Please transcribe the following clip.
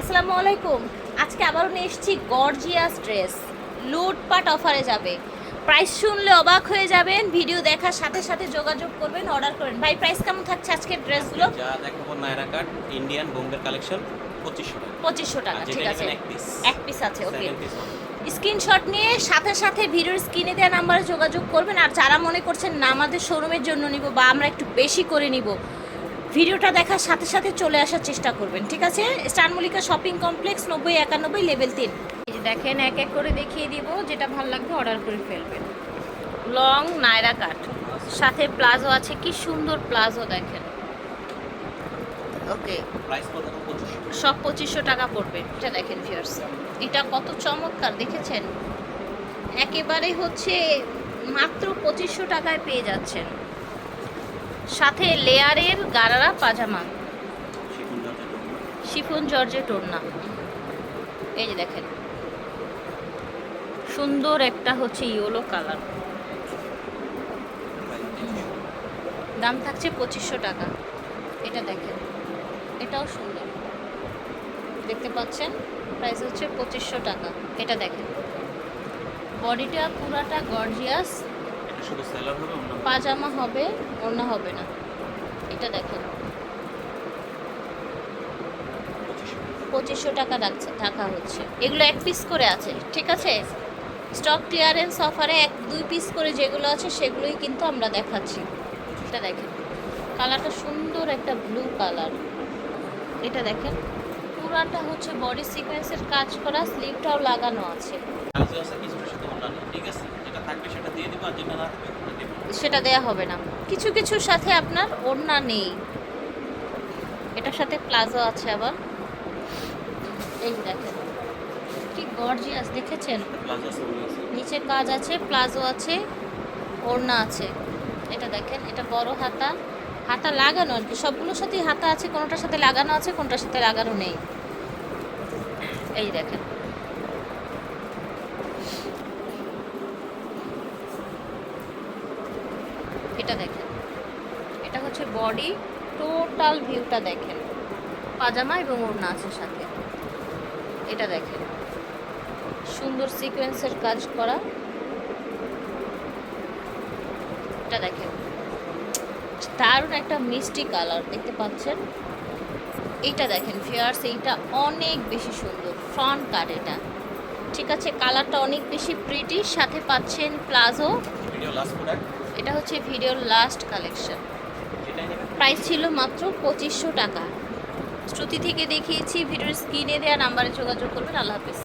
আসসালামু আলাইকুম। আজকে আবারও নিয়ে এসেছি গর্জিয়াস ড্রেস লুটপাট অফারে যাবে। প্রাইস শুনলে অবাক হয়ে যাবেন ভিডিও দেখার সাথে সাথে যোগাযোগ করবেন অর্ডার করবেন। ভাই প্রাইস কেমন থাকছে আজকের ড্রেসগুলো যা দেখাবো নায়রা কাট ইন্ডিয়ান বোম্বের কালেকশন পঁচিশশো টাকা। পঁচিশশো টাকা ঠিক আছে। এক পিস আছে ওকে স্ক্রিনশট নিয়ে সাথে সাথে ভিডিওর স্ক্রিনে দেওয়া নাম্বারে যোগাযোগ করবেন। আর যারা মনে করছেন না আমাদের শোরুমের জন্য নিব বা আমরা একটু বেশি করে নিব ভিডিওটা দেখার সাথে সাথে চলে আসার চেষ্টা করবেন ঠিক আছে? স্টার মল্লিকা শপিং কমপ্লেক্স নব্বই একানব্বই লেভেল তিন। দেখেন এক এক করে দেখিয়ে দিব যেটা ভালো লাগবে অর্ডার করে ফেলবেন। লং নায়রা কাট সাথে প্লাজো আছে কি সুন্দর প্লাজো দেখেন। ওকে। সব পঁচিশশো টাকা পড়বে। এটা দেখেন ভিউয়ার্স এটা কত চমৎকার দেখেছেন? একেবারে হচ্ছে মাত্র পঁচিশশো টাকায় পেয়ে যাচ্ছেন। সাথে লেয়ারের গারারা পাজামা। শিফন জর্জেট ওড়না এই যে দেখেন। সুন্দর একটা হচ্ছে ইয়েলো কালার। দাম থাকছে পঁচিশশো টাকা। এটা দেখেন। এটাও সুন্দর। দেখতে পাচ্ছেন? প্রাইস হচ্ছে পঁচিশশো টাকা। এটা দেখেন। বডিটা পুরাটা গর্জিয়াস। শুধু সেলার হবে অন্য পাজামা হবে ওড়না হবে না। এটা দেখেন। পঁচিশশো। টাকা রাখছে টাকা হচ্ছে। এগুলো এক পিস করে আছে ঠিক আছে? স্টক ক্লিয়ারেন্স অফারে এক দুই পিস করে যেগুলো আছে সেগুলোই কিন্তু আমরা দেখাচ্ছি। এটা দেখেন। কালারটা সুন্দর একটা ব্লু কালার এটা দেখেন। পুরাটা হচ্ছে বডি সিকোয়েন্সের কাজ করা স্লিভটাও লাগানো আছে। ঠিক আছে? থাকবে সেটা দিয়ে দিবো আর যেটা না সেটা দেয়া হবে না। কিছু কিছুর সাথে আপনার ওড়না নেই। এটার সাথে প্লাজো আছে আবার। এই দেখেন কি গর্জিয়াস দেখেছেন? নিচে কাজ আছে প্লাজো আছে ওড়না আছে। এটা দেখেন এটা বড় হাতা। হাতা লাগানো আর কি সবগুলোর সাথেই হাতা আছে কোনোটার সাথে লাগানো আছে কোনোটার সাথে লাগানো নেই। এই দেখেন। এটা দেখেন। এটা হচ্ছে বডি টোটাল ভিউটা দেখেন। পাজামা এবং ওড়না আছে সাথে। এটা দেখেন। সুন্দর সিকোয়েন্সের কাজ করা। এটা দেখেন। দারুণ একটা মিষ্টি কালার দেখতে পাচ্ছেন? এইটা দেখেন ফিয়ার্স এইটা অনেক বেশি সুন্দর। ফ্রন্ট কাট এটা। ঠিক আছে কালারটা অনেক বেশি প্রিটি সাথে পাচ্ছেন প্লাজো এটা হচ্ছে ভিডিওর লাস্ট কালেকশন প্রাইস ছিল মাত্র পঁচিশশো টাকা। শ্রুতি থেকে দেখিয়েছি, ভিডিওর স্ক্রিনে দেওয়া নাম্বারে যোগাযোগ করবেন। আল্লাহ হাফেজ।